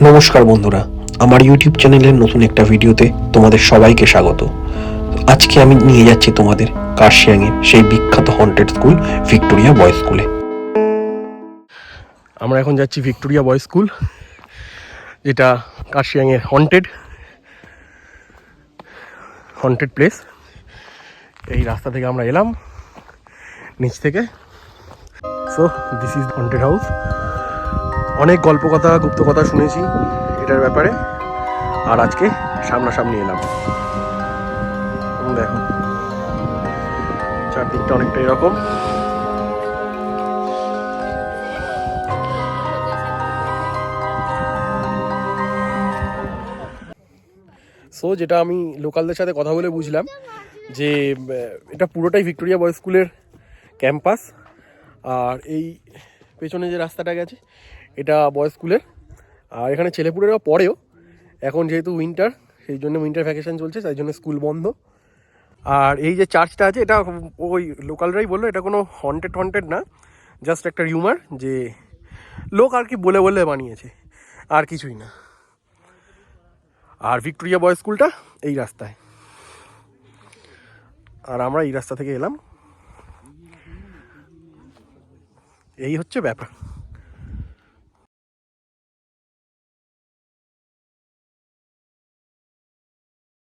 নমস্কার বন্ধুরা, আমার ইউটিউব চ্যানেলের নতুন একটা ভিডিওতে তোমাদের সবাইকে স্বাগত। আজকে আমি নিয়ে যাচ্ছি তোমাদের কার্শিয়াংয়ের সেই বিখ্যাত হন্টেড স্কুল ভিক্টোরিয়া বয়েজ স্কুলে আমরা এখন যাচ্ছি ভিক্টোরিয়া বয়েজ স্কুল যেটা কার্শিয়াংয়ের হন্টেড হন্টেড প্লেস এই রাস্তা থেকে আমরা এলাম, নিচ থেকে। So this is haunted house অনেক গল্প কথা গুপ্ত কথা শুনেছি এটার ব্যাপারে। আর আজকে সামনাসামনি এলাম। দেখো, চারদিকটা অনেকটা এরকম। সো যেটা আমি লোকালদের সাথে কথা বলে বুঝলাম যে এটা পুরোটাই ভিক্টোরিয়া বয়েজ স্কুলের ক্যাম্পাস। আর এই পেছনে যে রাস্তাটা গেছে এটা বয়েজ স্কুলের আর এখানে ছেলেপুলেরা পড়েও। এখন যেহেতু উইন্টার সেই জন্য উইন্টার ভ্যাকেশন চলছে, তাই জন্য স্কুল বন্ধ। আর এই যে চার্চটা আছে, এটা ওই লোকালরাই বলল, এটা কোনো হন্টেড হন্টেড না। জাস্ট একটা রিউমার যে লোক আর কি বলে বলে বানিয়েছে, আর কিছুই না। আর ভিক্টোরিয়া বয়েজ স্কুলটা এই রাস্তায়। আর আমরা এই রাস্তা থেকে এলাম। এই হচ্ছে ব্যাপার।